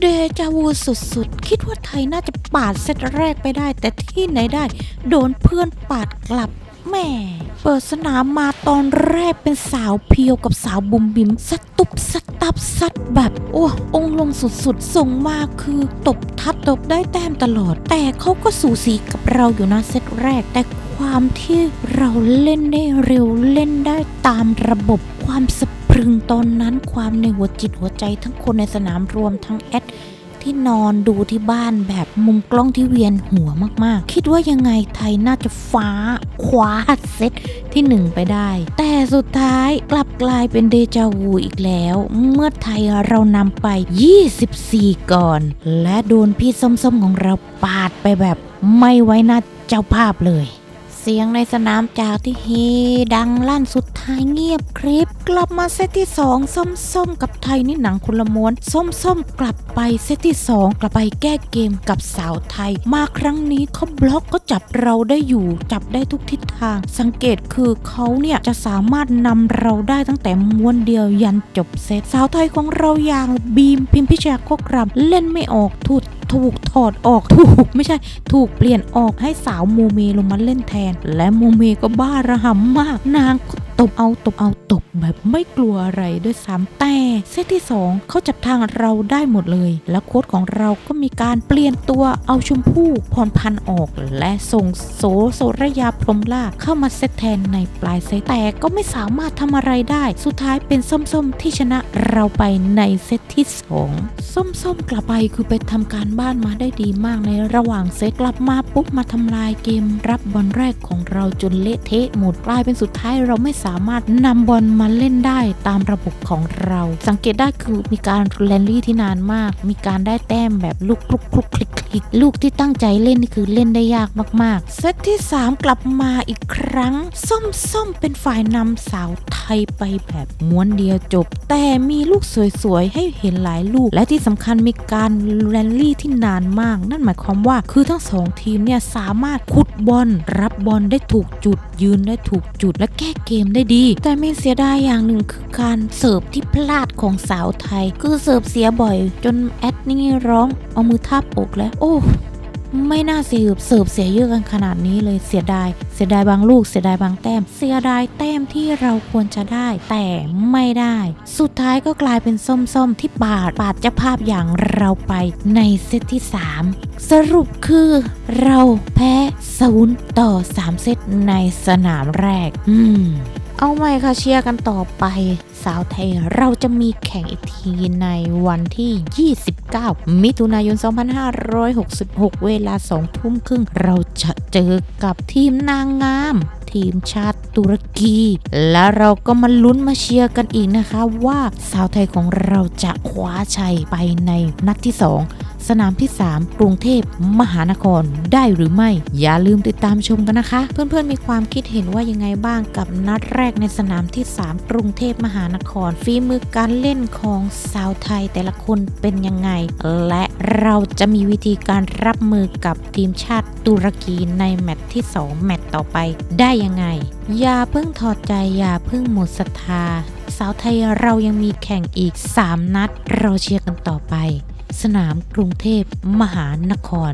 เดจาวูสุดๆ คิดว่าไทยน่าจะปาดเซตแรกไปได้ แต่ที่ไหนได้ โดนเพื่อนปาดกลับแม่ เปิดสนามมาตอนแรกเป็นสาวเพียวกับสาวบุมบิมสตุบสตับซัดแบบโอ้องลงสุดๆ ส่งมาคือตบทับตบได้แต้มตลอด แต่เขาก็สูสีกับเราอยู่นะเซตแรกแต่ความที่เราเล่นได้เร็วเล่นได้ตามระบบความส พึงตอนนั้นความในหัวจิตหัวใจทั้งคนในสนามรวมทั้งแอดที่นอนดูที่บ้านแบบมุมกล้องที่เวียนหัวมากๆ คิดว่ายังไงไทยน่าจะฟ้าคว้าเซตที่หนึ่งไปได้ แต่สุดท้ายกลับกลายเป็นเดจาวูอีกแล้ว เมื่อไทยเรานำไป 24 ก่อน และโดนพี่ส้มๆของเราปาดไปแบบไม่ไว้หน้าเจ้าภาพเลย เสียงในสนามจากที่เฮดังลั่นสุดท้ายเงียบคลิป กลับมาเซตที่ 2 ส้มๆกับไทยนี่หนังคนละม้วนส้มๆกลับไปเซตที่ 2 กลับไปแก้เกมกับสาวไทย มาครั้งนี้เขาบล็อกก็จับเราได้อยู่ จับได้ทุกทิศทาง สังเกตคือเขาเนี่ยจะสามารถนำเราได้ตั้งแต่ม้วนเดียวยันจบเซตสาวไทยของเราอย่างบีมพิมพิชยาโคกรำเล่นไม่ออกถูก ถูกถอดออกถูกไม่ใช่ถูกเปลี่ยนออกให้สาวโมเมลงมาเล่นแทน และโมเมก็บ้าระห่ำมากนางตบเอาตบเอาตบแบบไม่กลัวอะไรด้วยซ้ำแต่เซตที่ 2 เขาจับทางเราได้หมดเลย และโค้ดของเราก็มีการเปลี่ยนตัวเอาชมพู่พรพันธ์ออก และส่งโสโสระยาพรมล่าเข้ามาเซตแทนในปลายเซตแต่ก็ไม่สามารถทำอะไรได้ สุดท้ายเป็นส้มๆที่ชนะเราไปในเซตที่ 2 ส้มๆกลับไปคือไปทำการบ้านมาได้ดีมากในระหว่างเซตกลับมาปุ๊บมาทำลายเกม รับบอลแรกของเราจนเละเทะหมดกลายเป็นสุดท้ายเราไม่สามารถนำบอลมาเล่นได้ตามระบบของเรา สังเกตได้คือมีการแลนลี่ที่นานมาก มีการได้แต้มแบบลูกคลุกคลุกคลิกคลิกลูกที่ตั้งใจเล่นนี่คือเล่นได้ยากมากๆ เซตที่ 3 กลับมาอีกครั้ง ส้มๆเป็นฝ่ายนำสาวไทยไปแบบม้วนเดียวจบ แต่มีลูกสวยๆ ให้เห็นหลายลูก และที่สำคัญมีการแรนลี่ที่นานมาก นั่นหมายความว่าคือทั้งสองทีมเนี่ยสามารถขุดบอลรับบอลได้ถูกจุดยืนได้ถูกจุดและแก้เกมได้ดี แต่ไม่เสียดายอย่างหนึ่งคือการเสิร์ฟที่พลาดของสาวไทย คือเสิร์ฟเสียบ่อย จนแอดนี่ร้องเอามือทาบอกแล้ว โอ้ไม่น่าเสิร์ฟเสิร์ฟเสียเยอะกันขนาดนี้เลยเสียดาย เสียดายบางลูกเสียดายบางแต้ม เสียดายแต้มที่เราควรจะได้ แต่ไม่ได้ สุดท้ายก็กลายเป็นส้มๆ ที่ปาดปาดเจ้าภาพอย่างเราไปในเซตที่ 3 สรุปคือเราแพ้ศูนย์ต่อ 3 เซตในสนามแรก อืม เอาใหม่ค่ะเชียร์กันต่อไป สาวไทยเราจะมีแข่งอีกทีในวันที่ 29 มิถุนายน 2566 เวลา 2 ทุ่มครึ่ง เราจะเจอกับทีมนางงาม ทีมชาติตุรกี และเราก็มาลุ้นมาเชียร์กันอีกนะคะ ว่าสาวไทยของเราจะคว้าชัยไปในนัดที่ 2 สนามที่ 3 กรุงเทพมหานครได้หรือไม่ อย่าลืมติดตามชมกันนะคะ เพื่อนๆมีความคิดเห็นว่ายังไงบ้างกับนัดแรกในสนามที่ 3 กรุงเทพมหานครฝีมือการเล่นของสาวไทยแต่ละคนเป็นยังไง และเราจะมีวิธีการรับมือกับทีมชาติตุรกีในแมตช์ที่ 2 แมตช์ต่อไปได้ยังไง อย่าเพิ่งถอดใจอย่าเพิ่งหมดศรัทธา สาวไทยเรายังมีแข่งอีก 3 นัด เราเชียร์กันต่อไป สนามกรุงเทพมหานคร